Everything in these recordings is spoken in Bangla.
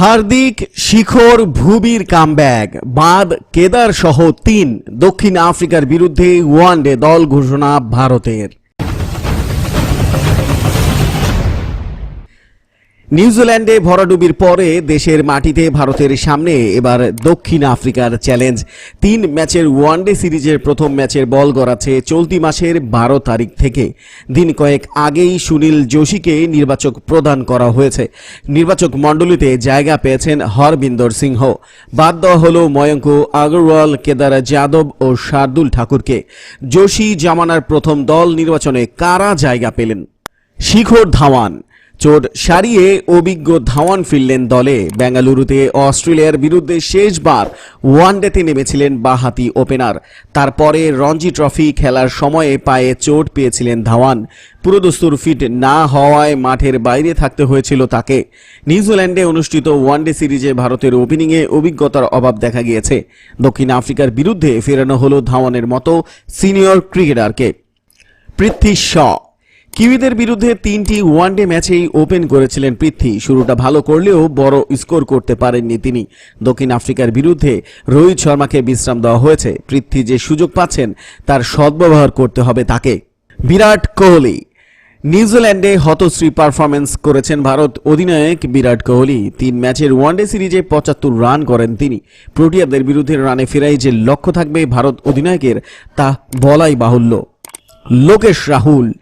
হার্দিক শিখর ভুবির কামব্যাক। বাদ কেদার সহ তিন। দক্ষিণ আফ্রিকার বিরুদ্ধে ওয়ানডে দল ঘোষণা ভারতের। নিউজিল্যান্ডে ভরাডুবির পরে দেশের মাটিতে ভারতের সামনে এবার দক্ষিণ আফ্রিকার চ্যালেঞ্জ। তিন ম্যাচের ওয়ানডে সিরিজের প্রথম ম্যাচের বল গড়াচ্ছে চলতি মাসের বারো তারিখ থেকে। দিন কয়েক আগেই সুনীল যোশীকে নির্বাচক প্রদান করা হয়েছে। নির্বাচক মণ্ডলীতে জায়গা পেয়েছেন হরবিন্দর সিংহ। বাদ দেওয়া হল ময়ঙ্ক আগরওয়াল, কেদার যাদব ও শার্দুল ঠাকুরকে। যোশী জামানার প্রথম দল নির্বাচনে কারা জায়গা পেলেন? শিখর ধাওয়ান। চোট সারিয়ে অভিজ্ঞ ধাওয়ান ফিরলেন দলে। বেঙ্গালুরুতে অস্ট্রেলিয়ার বিরুদ্ধে শেষবার ওয়ানডেতে নেমেছিলেন বাহাতি ওপেনার। তারপরে রঞ্জি ট্রফি খেলার সময়ে পায়ে চোট পেয়েছিলেন ধাওয়ান। পুরোদস্তুর ফিট না হওয়ায় মাঠের বাইরে থাকতে হয়েছিল তাকে। নিউজিল্যান্ডে অনুষ্ঠিত ওয়ানডে সিরিজে ভারতের ওপেনিংয়ে অভিজ্ঞতার অভাব দেখা গিয়েছে। দক্ষিণ আফ্রিকার বিরুদ্ধে ফেরানো হলো ধাওয়ানের মতো সিনিয়র ক্রিকেটারকে। পৃথ্বী শ কিউইদের বিরুদ্ধে তিনটি ওয়ানডে ম্যাচেই ওপেন করেছিলেন পৃথ্বী। শুরুটা ভালো করলেও বড় স্কোর করতে পারেননি তিনি। দক্ষিণ আফ্রিকার বিরুদ্ধে রোহিত শর্মাকে বিশ্রাম দেওয়া হয়েছে। পৃথ্বী যে সুযোগ পাচ্ছেন, তার সদ্ব্যবহার করতে হবে তাকে। বিরাট কোহলি। নিউজিল্যান্ডে হতশ্রী পারফরমেন্স করেছেন ভারত অধিনায়ক বিরাট কোহলি। তিন ম্যাচের ওয়ানডে সিরিজে পঁচাত্তর রান করেন তিনি। প্রোটিয়াদের বিরুদ্ধে রানে ফেরাই যে লক্ষ্য থাকবে ভারত অধিনায়কের, তা বলাই বাহুল্য। লোকেশ রাহুল।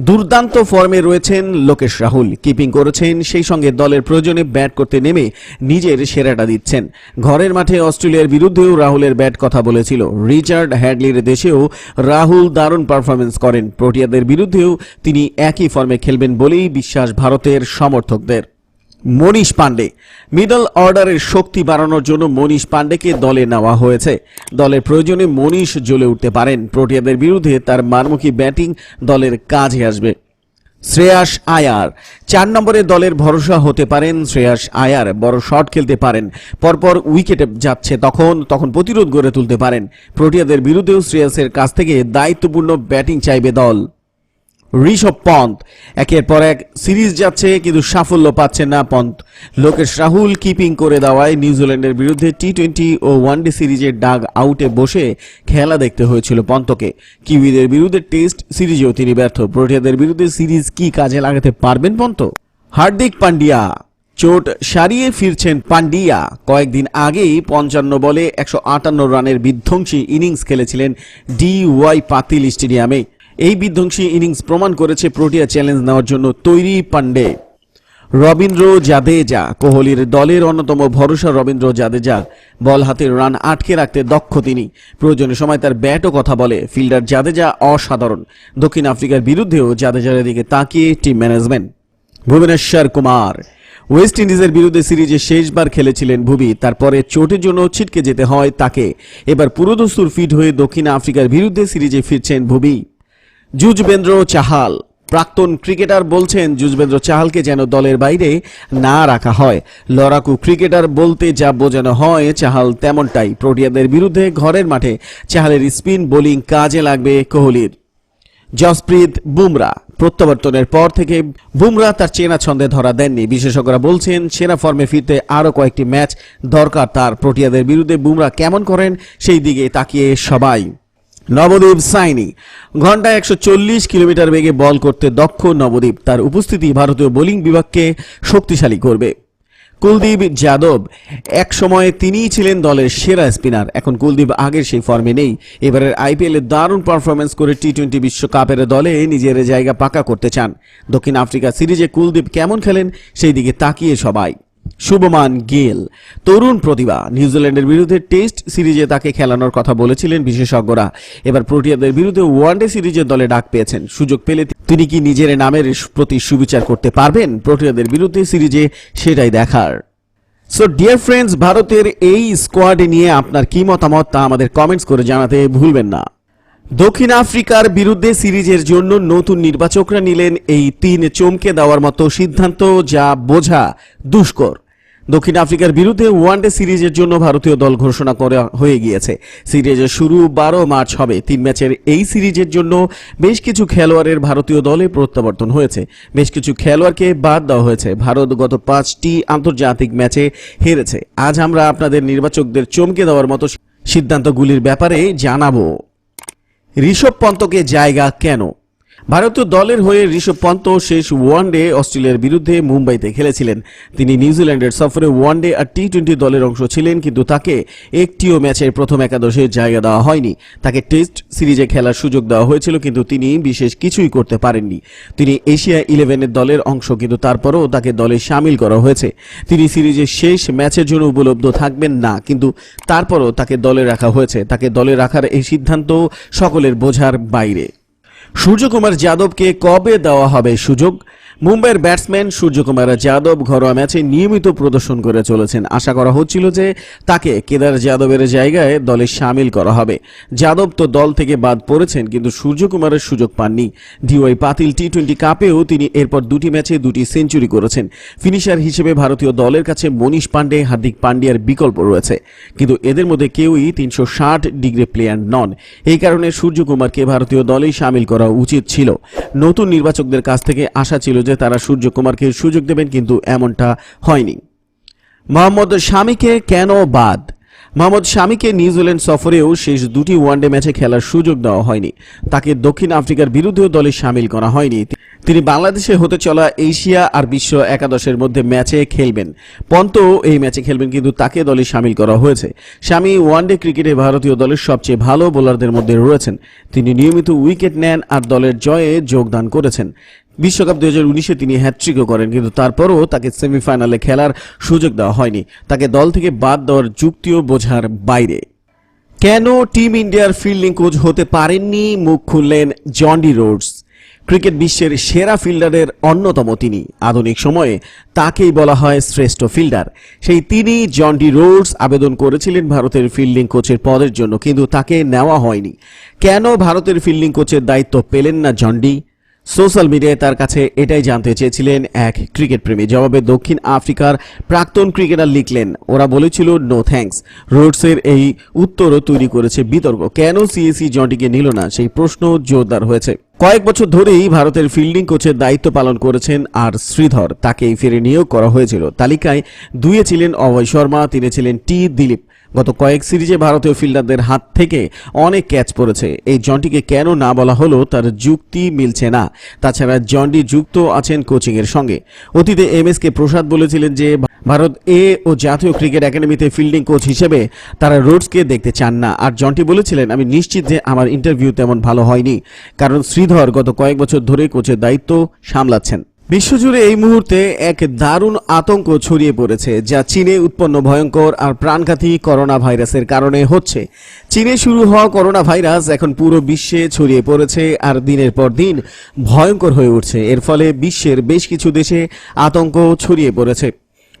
দুর্দান্ত ফর্মে রয়েছেন লোকেশ রাহুল। কিপিং করেছেন, সেই সঙ্গে দলের প্রয়োজনে ব্যাট করতে নেমে নিজের সেরাটা দিচ্ছেন। ঘরের মাঠে অস্ট্রেলিয়ার বিরুদ্ধেও রাহুলের ব্যাট কথা বলেছিল। রিচার্ড হ্যাডলির দেশেও রাহুল দারুণ পারফরমেন্স করেন। প্রোটিয়াদের বিরুদ্ধেও তিনি একই ফর্মে খেলবেন বলেই বিশ্বাস ভারতের সমর্থকদের। মনীষ পান্ডে মিডল অর্ডারের শক্তি বাড়ানোর জন্য মনীষ পান্ডেকে দলে নেওয়া হয়েছে। দলের প্রয়োজনে মনীষ জ্বলে উঠতে পারেন। প্রোটিয়াদের বিরুদ্ধে তার মারমুখী ব্যাটিং দলের কাজে আসবে। শ্রেয়াস আয়ার। চার নম্বরে দলের ভরসা হতে পারেন শ্রেয়াস আয়ার। বড় শট খেলতে পারেন। পরপর উইকেটে যাচ্ছে তখন তখন প্রতিরোধ গড়ে তুলতে পারেন। প্রোটিয়াদের বিরুদ্ধেও শ্রেয়াসের কাছ থেকে দায়িত্বপূর্ণ ব্যাটিং চাইবে দল। ঋষভ পন্থ। একের পর এক সিরিজ যাচ্ছে, কিন্তু সাফল্য পাচ্ছেন না পন্থ। লোকেশ রাহুল কিপিং করে দেওয়ায় নিউজিল্যান্ডের বিরুদ্ধে টি টোয়েন্টি ও ওয়ানডে সিরিজের ডাগ আউটে বসে খেলা দেখতে হয়েছিল পন্তকে কিউইদের বিরুদ্ধে টেস্ট সিরিজেও তিনি ব্যর্থ। প্রোটিয়াদের বিরুদ্ধে সিরিজ কি কাজে লাগাতে পারবেন পন্ত হার্দিক পান্ডিয়া। চোট সারিয়ে ফিরছেন পান্ডিয়া। কয়েকদিন আগেই পঞ্চান্ন বলে একশো আটান্ন রানের বিধ্বংসী ইনিংস খেলেছিলেন ডি ওয়াই পাতিল স্টেডিয়ামে। এই বিধ্বংসী ইনিংস প্রমাণ করেছে প্রোটিয়া চ্যালেঞ্জ নেওয়ার জন্য তৈরি পান্ডে রবীন্দ্র জাদেজা, কোহলির দলের অন্যতম ভরসা রবীন্দ্র জাদেজা। বল হাতে রান আটকে রাখতে দক্ষ তিনি। প্রয়োজনের সময় তার ব্যাটও কথা বলে। ফিল্ডার জাদেজা অসাধারণ। দক্ষিণ আফ্রিকার বিরুদ্ধেও জাদেজার দিকে তাকিয়ে টিম ম্যানেজমেন্ট। ভুবনেশ্বর কুমার। ওয়েস্ট ইন্ডিজের বিরুদ্ধে সিরিজে শেষবার খেলেছিলেন ভুবি। তারপরে চোটের জন্য ছিটকে যেতে হয় তাকে। এবার পুরোদস্তুর ফিট হয়ে দক্ষিণ আফ্রিকার বিরুদ্ধে সিরিজে ফিরছেন ভুবি। যুজবেন্দ্র চাহাল। প্রাক্তন ক্রিকেটার বলছেন, যুজবেন্দ্র চাহালকে যেন দলের বাইরে না রাখা হয়। লড়াকু ক্রিকেটার বলতে যা বোঝানো হয়, চাহাল তেমনটাই। প্রোটিয়াদের বিরুদ্ধে ঘরের মাঠে চাহালের স্পিন, বোলিং কাজে লাগবে কোহলির। জসপ্রীত বুমরা। প্রত্যাবর্তনের পর থেকে বুমরা তার চেনা ছন্দে ধরা দেননি। বিশেষজ্ঞরা বলছেন, সেরা ফর্মে ফিরতে আরও কয়েকটি ম্যাচ দরকার। তার প্রোটিয়াদের বিরুদ্ধে বুমরা কেমন করেন, সেই দিকে তাকিয়ে সবাই। নবদ্বীপ সাইনি। ঘন্টায় একশো চল্লিশ কিলোমিটার বেগে বল করতে দক্ষ নবদ্বীপ তার উপস্থিতি ভারতীয় বোলিং বিভাগকে শক্তিশালী করবে। কুলদীপ যাদব এক সময়ে তিনিই ছিলেন দলের সেরা স্পিনার। এখন কুলদীপ আগের সেই ফর্মে নেই। এবারের আইপিএলে দারুণ পারফরমেন্স করে টি টোয়েন্টি বিশ্বকাপের দলে নিজের জায়গা পাকা করতে চান। দক্ষিণ আফ্রিকা সিরিজে কুলদীপ কেমন খেলেন, সেই দিকে তাকিয়ে সবাই। শুভমান গেল। তরুণ প্রতিভা, নিউজিল্যান্ডের বিরুদ্ধে টেস্ট সিরিজে তাকে খেলানোর কথা বলেছিলেন বিশেষজ্ঞরা। এবার প্রোটিয়াদের বিরুদ্ধে ওয়ানডে সিরিজের দলে ডাক পেয়েছেন। সুযোগ পেলে তিনি কি নিজের নামের প্রতি সুবিচার করতে পারবেন? প্রোটিয়াদের বিরুদ্ধে সিরিজে সেটাই দেখার। সো ডিয়ার ফ্রেন্ডস ভারতের এই স্কোয়াড নিয়ে আপনার কি মতামত তা আমাদের কমেন্টস করে জানাতে ভুলবেন না। দক্ষিণ আফ্রিকার বিরুদ্ধে সিরিজের জন্য নতুন নির্বাচকরা নিলেন এই তিন চমকে দেওয়ার মতো সিদ্ধান্ত, যা বোঝা দুষ্কর। দক্ষিণ আফ্রিকার বিরুদ্ধে ওয়ানডে সিরিজের জন্য ভারতীয় দল ঘোষণা করা হয়ে গিয়েছে। সিরিজের শুরু বারো মার্চ হবে। তিন ম্যাচের এই সিরিজের জন্য বেশ কিছু খেলোয়াড়ের ভারতীয় দলে প্রত্যাবর্তন হয়েছে। বেশ কিছু খেলোয়াড়কে বাদ দেওয়া হয়েছে। ভারত গত পাঁচটি আন্তর্জাতিক ম্যাচে হেরেছে। আজ আমরা আপনাদের নির্বাচকদের চমকে দেওয়ার মতো সিদ্ধান্তগুলির ব্যাপারে জানাব। ঋষভ পন্তকে জায়গা কেন? ভারতীয় দলের হয়ে ঋষভ পন্ত শেষ ওয়ানডে অস্ট্রেলিয়ার বিরুদ্ধে মুম্বাইতে খেলেছিলেন। তিনি নিউজিল্যান্ডের সফরে ওয়ানডে আর টি টোয়েন্টি দলের অংশ ছিলেন, কিন্তু তাকে একটিও ম্যাচের প্রথম একাদশে জায়গা দেওয়া হয়নি। তাকে টেস্ট সিরিজে খেলার সুযোগ দেওয়া হয়েছিল, কিন্তু তিনি বিশেষ কিছুই করতে পারেননি। তিনি এশিয়া ইলেভেনের দলের অংশ, কিন্তু তারপরও তাকে দলে সামিল করা হয়েছে। তিনি সিরিজের শেষ ম্যাচের জন্য উপলব্ধ থাকবেন না, কিন্তু তারপরও তাকে দলে রাখা হয়েছে। তাকে দলে রাখার এই সিদ্ধান্ত সকলের বোঝার বাইরে। সূর্যকুমার যাদবকে কবে দেওয়া হবে সুযোগ? মুম্বাইয়ের ব্যাটসম্যান সূর্যকুমার যাদব ঘরোয়া ম্যাচে নিয়মিত প্রদর্শন করে চলেছেন। আশা করা হচ্ছিল যে তাকে কেদার যাদবের জায়গায় দলে সামিল করা হবে। যাদব তো দল থেকে বাদ পড়েছেন, কিন্তু সূর্যকুমারের সুযোগ পাননি। ডিওয়াই পাতিল টি টোয়েন্টি কাপেও তিনি এরপর দুটি ম্যাচে দুটি সেঞ্চুরি করেছেন। ফিনিশার হিসেবে ভারতীয় দলের কাছে মনীষ পান্ডে হার্দিক পান্ডিয়ার বিকল্প রয়েছে। কিন্তু এদের মধ্যে কেউই তিনশো ষাট ডিগ্রি প্লেয়ার নন। এই কারণে সূর্যকুমারকে ভারতীয় দলেই সামিল করা উচিত ছিল। নতুন নির্বাচকদের কাছ থেকে আশা ছিল যে তারা সূর্যকুমারকে সুযোগ দেবেন, কিন্তু এমনটা হয়নি। মোহাম্মদ শামিকে কেন বাদ? মোহাম্মদ শামিকে নিউজিল্যান্ড সফরেও শেষ দুটি ওয়ানডে ম্যাচে খেলার সুযোগ দেওয়া হয়নি। তাকে দক্ষিণ আফ্রিকার বিরুদ্ধেও দলে সামিল করা হয়নি। তিনি বাংলাদেশে হতে চলা এশিয়া আর বিশ্ব একাদশের মধ্যে ম্যাচে খেলবেন। পন্ত এই ম্যাচে খেলবেন, কিন্তু তাকে দলে সামিল করা হয়েছে। শামি ওয়ানডে ক্রিকেটে ভারতীয় দলের সবচেয়ে ভালো বোলারদের মধ্যে রয়েছেন। তিনি নিয়মিত উইকেট নেন আর দলের জয়ে যোগদান করেছেন। বিশ্বকাপ দুই হাজার উনিশে তিনি হ্যাট্রিকও করেন, কিন্তু তারপরও তাকে সেমিফাইনালে খেলার সুযোগ দেওয়া হয়নি। তাকে দল থেকে বাদ দেওয়ার যুক্তিও বোঝার বাইরে। কেন টিম ইন্ডিয়ার ফিল্ডিং কোচ হতে পারেননি? মুখ খুললেন জন্ডি রোডস। ক্রিকেট বিশ্বের সেরা ফিল্ডারের অন্যতম তিনি। আধুনিক সময়ে তাকেই বলা হয় শ্রেষ্ঠ ফিল্ডার। সেই তিনি জন্ডি রোডস আবেদন করেছিলেন ভারতের ফিল্ডিং কোচের পদের জন্য, কিন্তু তাকে নেওয়া হয়নি। কেন ভারতের ফিল্ডিং কোচের দায়িত্ব পেলেন না জন্ডি? সোশ্যাল মিডিয়ায় তার কাছে এটাই জানতে চেয়েছিলেন এক ক্রিকেট প্রেমী। জবাবে দক্ষিণ আফ্রিকার প্রাক্তন ক্রিকেটার লিখলেন, ওরা বলেছিল নো থ্যাঙ্কস রোডসের এই উত্তরও তৈরি করেছে বিতর্ক। কেন সিএসি জন্টিকে নিল না? সেই প্রশ্ন জোরদার হয়েছে। কয়েক বছর ধরেই ভারতের ফিল্ডিং কোচের দায়িত্ব পালন করেছেন আর শ্রীধর। তাকেই ফিরে নিয়োগ করা হয়েছিল। তালিকায় দুয়ে ছিলেন অভয় শর্মা, তিনি ছিলেন টি দিলীপ। গত কয়েক সিরিজে ভারতীয় ফিল্ডারদের হাত থেকে অনেক ক্যাচ পড়েছে। এই জন্টিকে কেন না বলা হলো তার যুক্তি মিলছে না। তাছাড়া জন্ডি যুক্ত আছেন কোচিংয়ের সঙ্গে। অতীতে এম এস কে প্রসাদ বলেছিলেন যে, ভারত এ ও জাতীয় ক্রিকেট একাডেমিতে ফিল্ডিং কোচ হিসেবে তারা রোডসকে দেখতে চান না। আর জন্টি বলেছিলেন, আমি নিশ্চিত যে আমার ইন্টারভিউ তেমন ভালো হয়নি। কারণ শ্রীধর গত কয়েক বছর ধরে কোচের দায়িত্ব সামলাচ্ছেন। বিশ্বজুড়ে এই মুহূর্তে এক দারুণ আতঙ্ক ছড়িয়ে পড়েছে, যা চীনে উৎপন্ন ভয়ঙ্কর আর প্রাণঘাতী করোনা ভাইরাসের কারণে হচ্ছে। চীনে শুরু হওয়া করোনা ভাইরাস এখন পুরো বিশ্বে ছড়িয়ে পড়েছে আর দিনের পর দিন ভয়ঙ্কর হয়ে উঠছে। এর ফলে বিশ্বের বেশ কিছু দেশে আতঙ্ক ছড়িয়ে পড়েছে।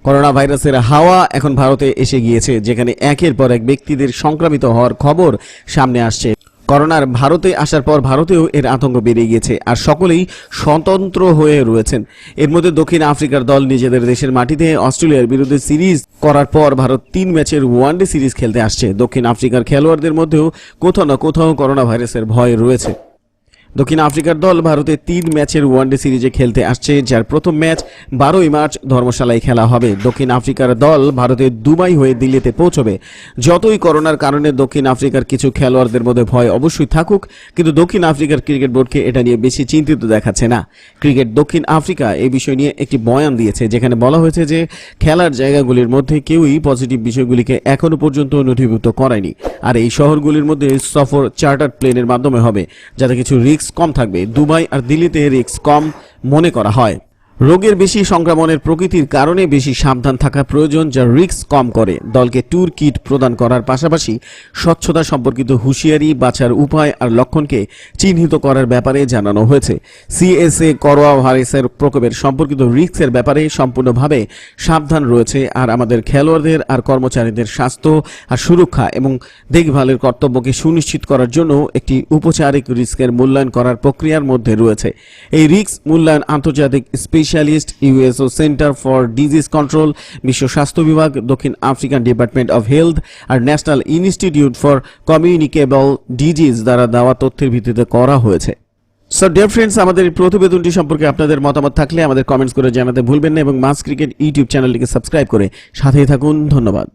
করোনা ভাইরাসের হাওয়া এখন ভারতে এসে গিয়েছে, যেখানে একের পর এক ব্যক্তিদের সংক্রামিত হওয়ার খবর সামনে আসছে। করোনার ভারতে আসার পর ভারতেও এর আতঙ্ক বেড়ে গিয়েছে আর সকলেই স্বতন্ত্র হয়ে রয়েছেন। এর মধ্যে দক্ষিণ আফ্রিকার দল নিজেদের দেশের মাটিতে অস্ট্রেলিয়ার বিরুদ্ধে সিরিজ করার পর ভারত তিন ম্যাচের ওয়ানডে সিরিজ খেলতে আসছে। দক্ষিণ আফ্রিকার খেলোয়াড়দের মধ্যেও কোথাও না কোথাও করোনা ভাইরাসের ভয় রয়েছে। দক্ষিণ আফ্রিকার দল ভারতে তিন ম্যাচের ওয়ানডে সিরিজে খেলতে আসছে, যার প্রথম ম্যাচ বারোই মার্চ ধর্মশালায় খেলা হবে। দক্ষিণ আফ্রিকার দল ভারতের দুবাই হয়ে দিল্লিতে পৌঁছবে। যতই করোনার কারণে দক্ষিণ আফ্রিকার কিছু খেলোয়াড়দের মধ্যে ভয় অবশ্যই থাকুক, কিন্তু দক্ষিণ আফ্রিকার ক্রিকেট বোর্ডকে এটা নিয়ে বেশি চিন্তিত দেখাচ্ছে না। ক্রিকেট দক্ষিণ আফ্রিকা এই বিষয় নিয়ে একটি বয়ান দিয়েছে, যেখানে বলা হয়েছে যে খেলার জায়গাগুলির মধ্যে কেউই পজিটিভ বিষয়গুলিকে এখনও পর্যন্ত নথিভুক্ত করায়নি। আর এই শহরগুলির মধ্যে সফর চার্টার প্লেনের মাধ্যমে হবে, যাতে কিছু রিস্ক কম থাকবে। দুবাই আর দিল্লিতে রিস্ক কম মনে করা হয়। রোগের বেশি সংক্রমণের প্রকৃতির কারণে বেশি সাবধান থাকা প্রয়োজন যা রিস্ক কম করে। দলকে ট্যুর কিট প্রদান করার পাশাপাশি স্বচ্ছতা সম্পর্কিত হুঁশিয়ারি বাঁচার উপায় আর লক্ষণকে চিহ্নিত করার ব্যাপারে জানানো হয়েছে। সিএসএ করোয়া ভাইরাসের প্রকোপের সম্পর্কিত রিস্কের ব্যাপারে সম্পূর্ণভাবে সাবধান রয়েছে আর আমাদের খেলোয়াড়দের আর কর্মচারীদের স্বাস্থ্য আর সুরক্ষা এবং দেখভালের কর্তব্যকে সুনিশ্চিত করার জন্য একটি উপচারিক রিস্কের মূল্যায়ন করার প্রক্রিয়ার মধ্যে রয়েছে। এই রিস্ক মূল্যায়ন আন্তর্জাতিক স্পেশাল স্পেশালিস্ট ইউএসও সেন্টার ফর ডিজিজ কন্ট্রোল বিশ্ব স্বাস্থ্য বিভাগ দক্ষিণ African department of health R national institute for communicable disease দ্বারা দেওয়া তথ্যের ভিত্তিতে করা হয়েছে। সো ডিয়ার ফ্রেন্ডস আমাদের এই প্রতিবেদনটি সম্পর্কে আপনাদের মতামত থাকলে আমাদের কমেন্টস করে জানাতে ভুলবেন না এবং মাস ক্রিকেট ইউটিউব চ্যানেলটিকে সাবস্ক্রাইব করে সাথেই থাকুন। ধন্যবাদ।